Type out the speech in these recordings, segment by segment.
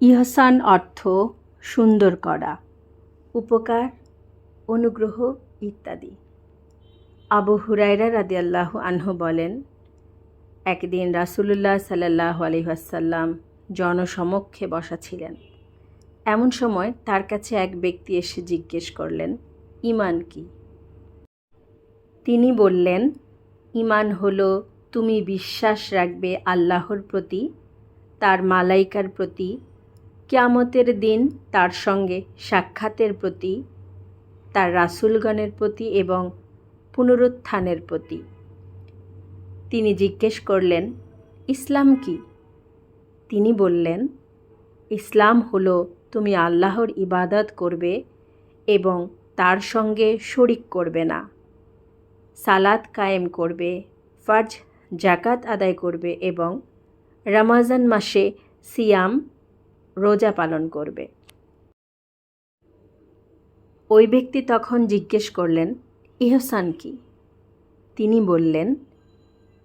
ইহসান অর্থ সুন্দর করা, উপকার, অনুগ্রহ ইত্যাদি। আবু হুরাইরা রাদিয়াল্লাহু আনহু বলেন, একদিন রাসূলুল্লাহ সাল্লাহ আলহিহাসাল্লাম জনসমক্ষে বসা ছিলেন। এমন সময় তার কাছে এক ব্যক্তি এসে জিজ্ঞেস করলেন, ইমান কি? তিনি বললেন, ইমান হলো তুমি বিশ্বাস রাখবে আল্লাহর প্রতি, তার মালাইকার প্রতি কিয়ামতের দিন তার সঙ্গে সাক্ষাতের প্রতি, তার রাসূলগণের প্রতি এবং পুনরুত্থানের প্রতি। তিনি জিজ্ঞেস করলেন, ইসলাম কি? তিনি বললেন, ইসলাম হলো তুমি আল্লাহর ইবাদত করবে এবং তার সঙ্গে শরিক করবে না। সালাত কায়েম করবে, ফর্জ জাকাত আদায় করবে এবং রমাজান মাসে সিয়াম রোজা পালন করবে। ওই ব্যক্তি তখন জিজ্ঞেস করলেন, ইহসান কি? তিনি বললেন,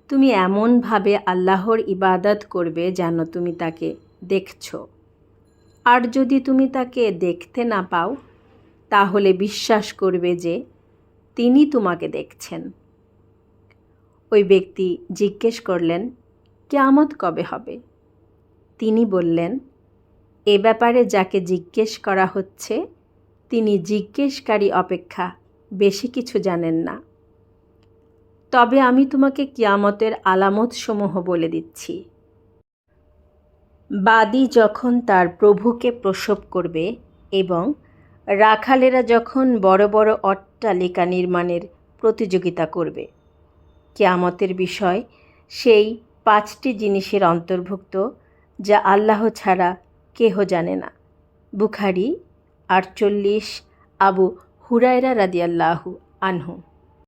তুমি এমনভাবে আল্লাহর ইবাদত করবে যেন তুমি তাকে দেখছ। আর যদি তুমি তাকে দেখতে না পাও, তাহলে বিশ্বাস করবে যে তিনি তোমাকে দেখছেন। ওই ব্যক্তি জিজ্ঞেস করলেন, কেয়ামত কবে হবে? তিনি বললেন এ ব্যাপারে যাকে জিজ্ঞেস করা হচ্ছে, তিনি জিজ্ঞেসকারী অপেক্ষা, বেশি কিছু জানেন না। তবে আমি তোমাকে কিয়ামতের আলামতসমূহ বলে দিচ্ছি। বাদী যখন তার প্রভুকে প্রসব করবে এবং রাখালেরা যখন বড় বড় অট্টালিকা নির্মাণের প্রতিযোগিতা করবে, কেয়ামতের বিষয় সেই পাঁচটি জিনিসের অন্তর্ভুক্ত যা আল্লাহ ছাড়া কেহ জানে না। বুখারি আটচল্লিশ আবু হুরায়রা রাদিয়াল্লাহু আনহু।